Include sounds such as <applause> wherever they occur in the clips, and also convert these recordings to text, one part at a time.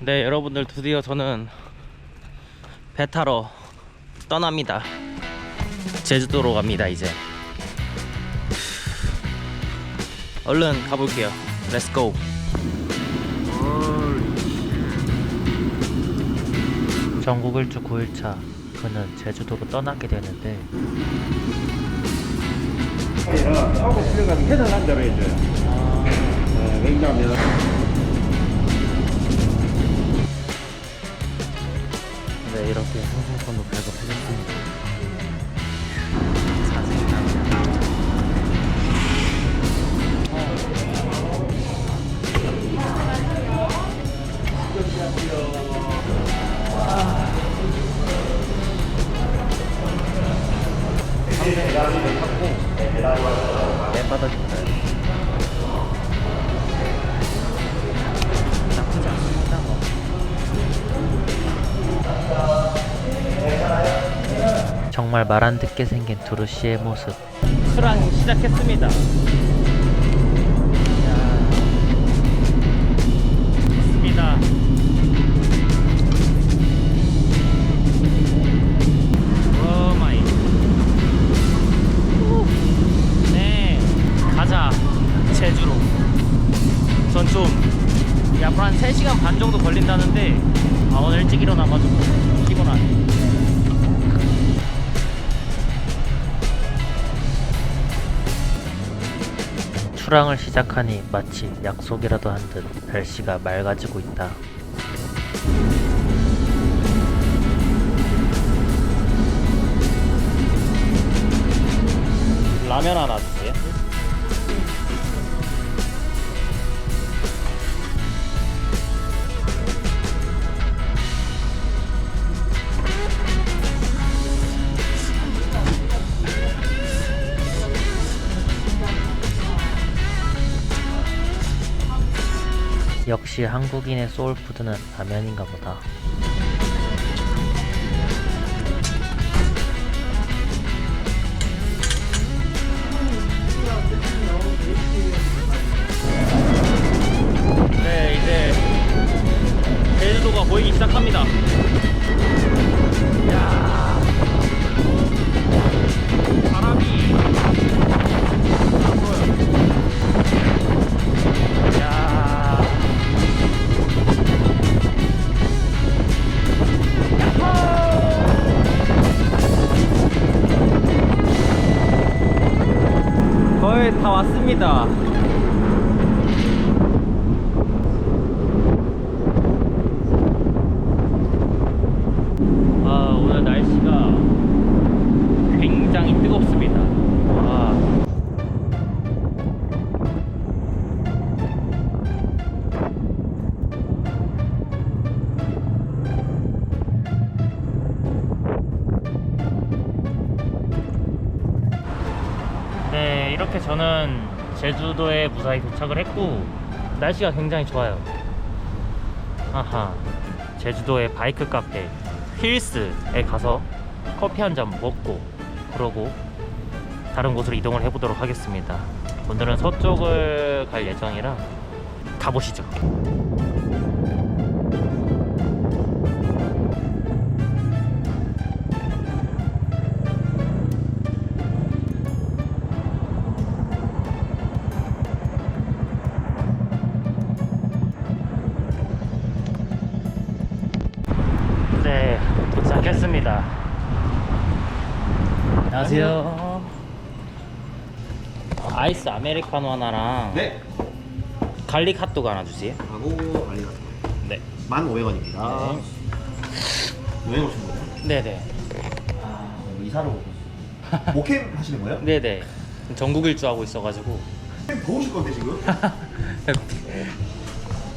네, 여러분들 드디어 저는 배 타러 떠납니다. 제주도로 갑니다, 이제. 얼른 가볼게요. Let's go. 전국 일주 9일차 그는 제주도로 떠나게 되는데 하고 해당 한 대로 해줘요. 네, 왜냐하면 정말 말 안 듣게 생긴 두루씨의 모습. 수랑 시작했습니다. 한 3시간 반 정도 걸린다는데 아 오늘 일찍 일어나가지고 피곤하네. 출항을 시작하니 마치 약속이라도 한 듯 날씨가 맑아지고 있다. 라면 하나 역시 한국인의 소울푸드는 라면인가 보다. 네, 이제 제주도가 보이기 시작합니다. 제주도에 무사히 도착을 했고 날씨가 굉장히 좋아요. 아하, 제주도의 바이크 카페 힐스에 가서 커피 한 잔 먹고 그러고 다른 곳으로 이동을 해보도록 하겠습니다. 오늘은 서쪽을 갈 예정이라 가보시죠. 도착했습니다. 안녕하세요. 아이스 아메리카노 하나랑 네. 갈릭 핫도그 하나 주세요. 하고 알리가 네. 1,500원입니다. 여행 오신 거예요? 네네. 아, 이사를 오고 있어요. <laughs> 목캠 하시는 거예요? 네네. 전국 일주 하고 있어가지고. 더우실 건데 지금? <laughs>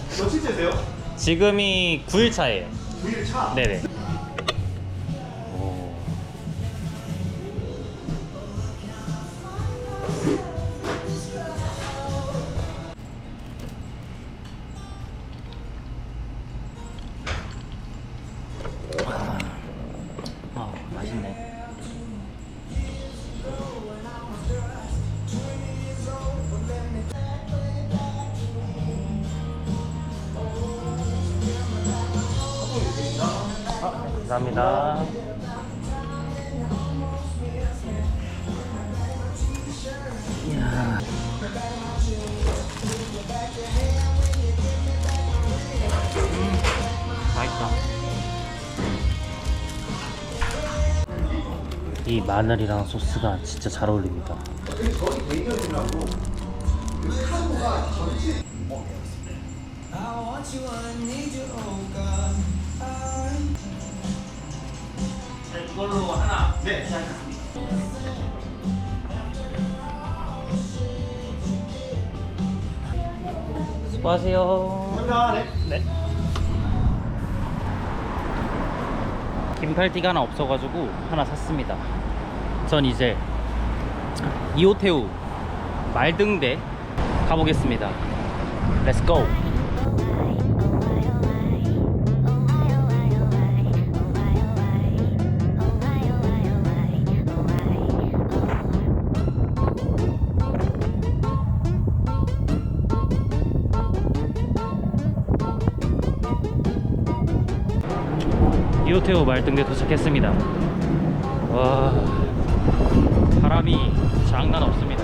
며칠째세요? 지금이 9일 차예요. 9일 차. 네네. 감사합니다. 이 마늘이랑 소스가 진짜 잘 어울립니다. 이걸로 하나. 네. 수고하세요. 네. 긴팔티가 하나 없어가지고 하나 샀습니다. 전 이제 이호태우 말등대 가보겠습니다. Let's go. 이 호태우 말등대 도착했습니다. 와 바람이 장난 없습니다.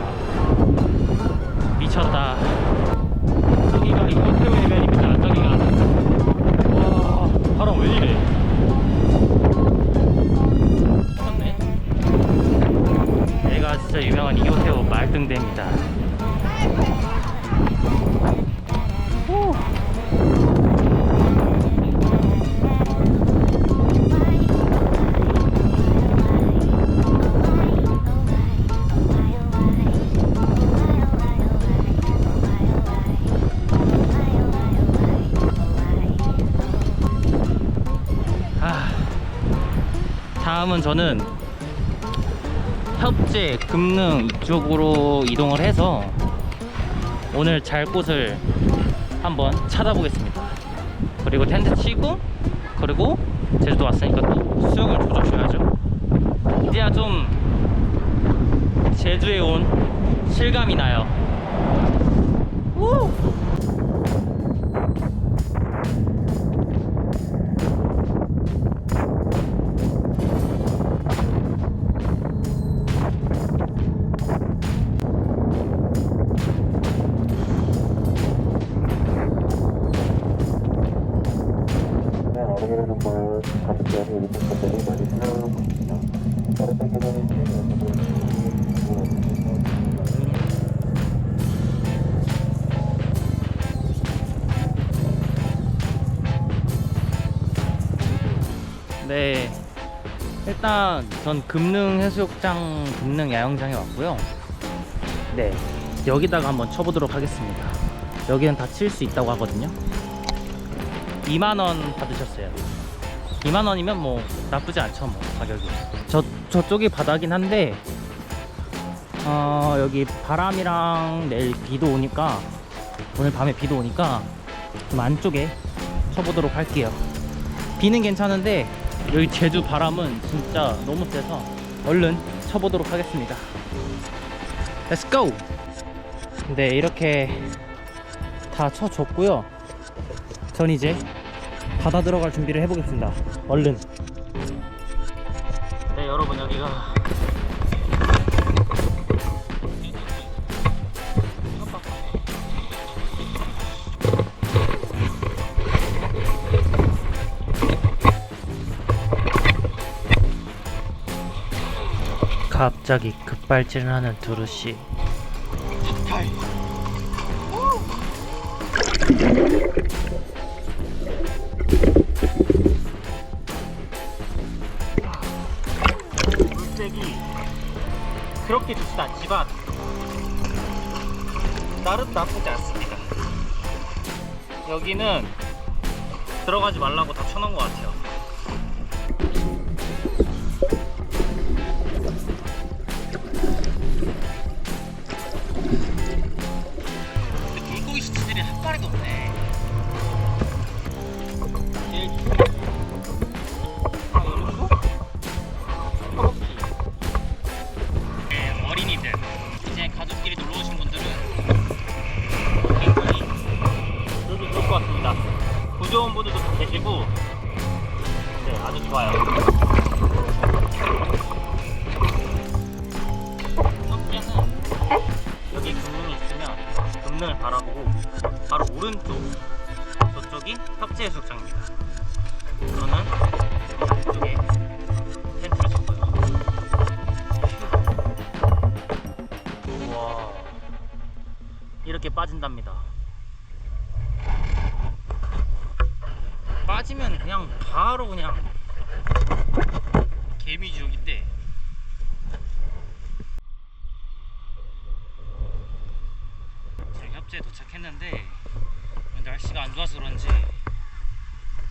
미쳤다. 저기가 이호태우 해변입니다. 저기가 와 바람 왜 이래? 얘가 진짜 유명한 이호태우 말등대입니다. 다음은 저는 협재, 금능 이쪽으로 이동을 해서 오늘 잘 곳을 한번 찾아보겠습니다. 그리고 텐트 치고 그리고 제주도 왔으니까 또 수영을 조져줘야죠. 이제야 좀 제주에 온 실감이 나요. 우! 일단 전 금능 해수욕장, 금능 야영장에 왔고요. 네. 여기다가 한번 쳐보도록 하겠습니다. 여기는 다 칠 수 있다고 하거든요. 2만 원 받으셨어요. 2만 원이면 뭐 나쁘지 않죠, 뭐 가격이. 저, 저쪽이 바다긴 한데, 어, 여기 바람이랑 내일 비도 오니까, 오늘 밤에 비도 오니까 좀 안쪽에 쳐보도록 할게요. 비는 괜찮은데 여기 제주 바람은 진짜 너무 세서 얼른 쳐보도록 하겠습니다. Let's go! 네, 이렇게 다 쳐줬고요. 전 이제 바다 들어갈 준비를 해보겠습니다. 얼른. 네, 여러분 여기가 갑자기 급발진을 하는 두루씨. 물색이 그렇게 좋진 않지만 나름 나쁘지 않습니다. 여기는 들어가지 말라고 다 쳐놓은 것 같아요. 이렇게 빠진답니다. 빠지면 그냥 바로 그냥 개미지옥인데 지금 협재에 도착했는데 날씨가 안 좋아서 그런지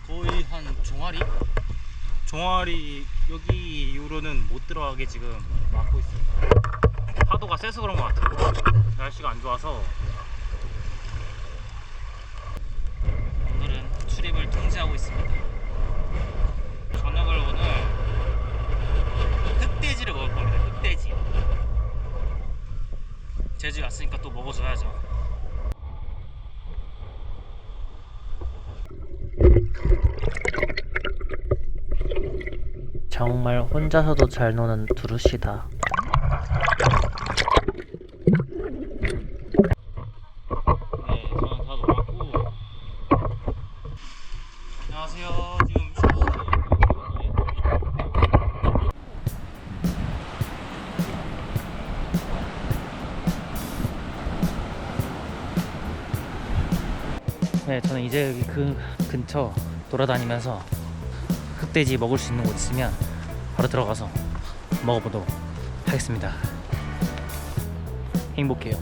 거의 한 종아리? 종아리 여기 이후로는 못 들어가게 지금 막고 있습니다 파도가 세서 그런 것 같아요 날씨가 안 좋아서 오늘은 출입을 통제하고 있습니다. 저녁을 오늘 흑돼지를 먹을 겁니다. 흑돼지. 제주 왔으니까 또 먹어줘야죠. 정말 혼자서도 잘 노는 두루시다. 이제 여기 그 근처 돌아다니면서 흑돼지 먹을 수 있는 곳 있으면 바로 들어가서 먹어보도록 하겠습니다. 행복해요.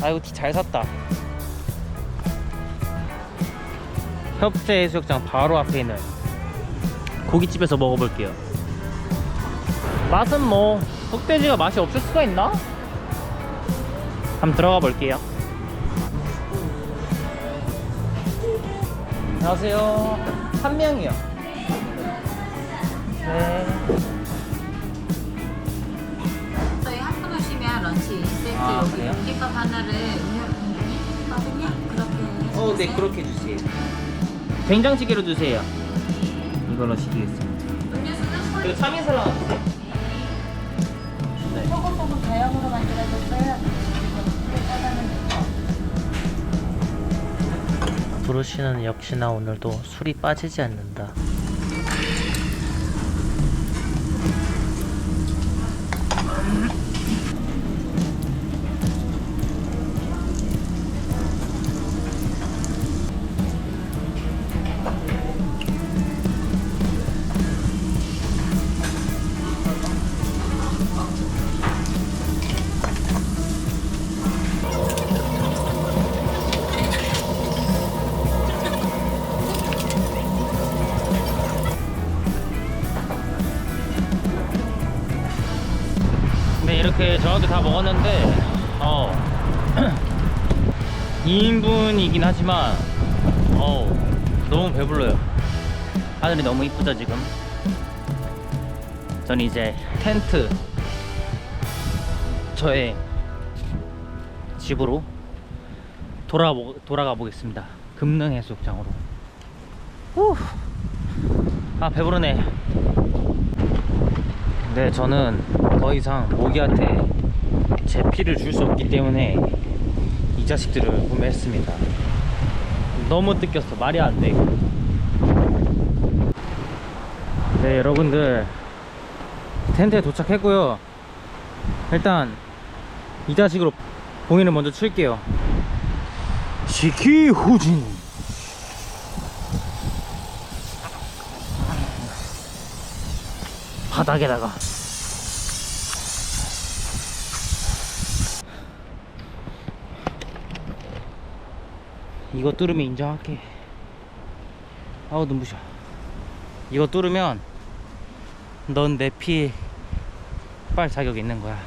아이고 티 잘 샀다. 협재 해수욕장 바로 앞에 있는 고깃집에서 먹어볼게요. 맛은 뭐 흑돼지가 맛이 없을 수가 있나? 한번 들어가 볼게요. 안녕하세요. 한 명이요. 네. 저희 한분 오시면 런치 세트 아, 여기 그래요? 공깃밥 하나를 음료. 그렇게 어, 네 해주세요. 그렇게 주세요. 된장찌개로 주세요. 이걸로 시키겠습니다. 음료수는 그리고 참이슬 하나 주세요. 두루시는 역시나 오늘도 술이 빠지지 않는다. 이렇게 저녁에 다 먹었는데 어. <clears throat> 2인분이긴 하지만 어 너무 배불러요. 하늘이 너무 이쁘죠 지금? 저는 이제 텐트 저의 집으로 돌아 돌아가 보겠습니다. 금능 해수욕장으로. 후. 아 배부르네. 네, 저는 더 이상 모기한테 제 피를 줄 수 없기 때문에 이 자식들을 구매했습니다. 너무 뜯겼어. 말이 안 돼. 이거. 네, 여러분들 텐트에 도착했고요. 일단 이 자식으로 봉인을 먼저 칠게요. 시키 후진. 바닥에다가 이거 뚫으면 인정할게 아우 눈부셔 이거 뚫으면 넌 내 피에 빨 자격이 있는 거야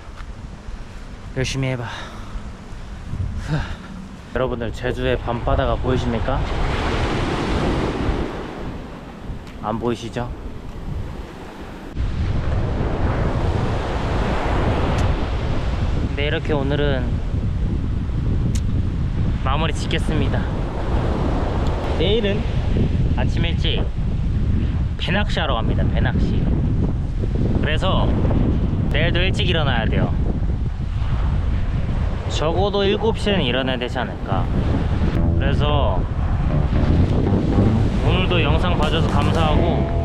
열심히 해봐 후. 여러분들 제주의 밤바다가 보이십니까? 안 보이시죠? 네 이렇게 오늘은 마무리 짓겠습니다 내일은 아침 일찍 배낚시 하러 갑니다. 배낚시. 그래서 내일도 일찍 일어나야 돼요. 적어도 7시에는 일어나야 되지 않을까. 그래서 오늘도 영상 봐줘서 감사하고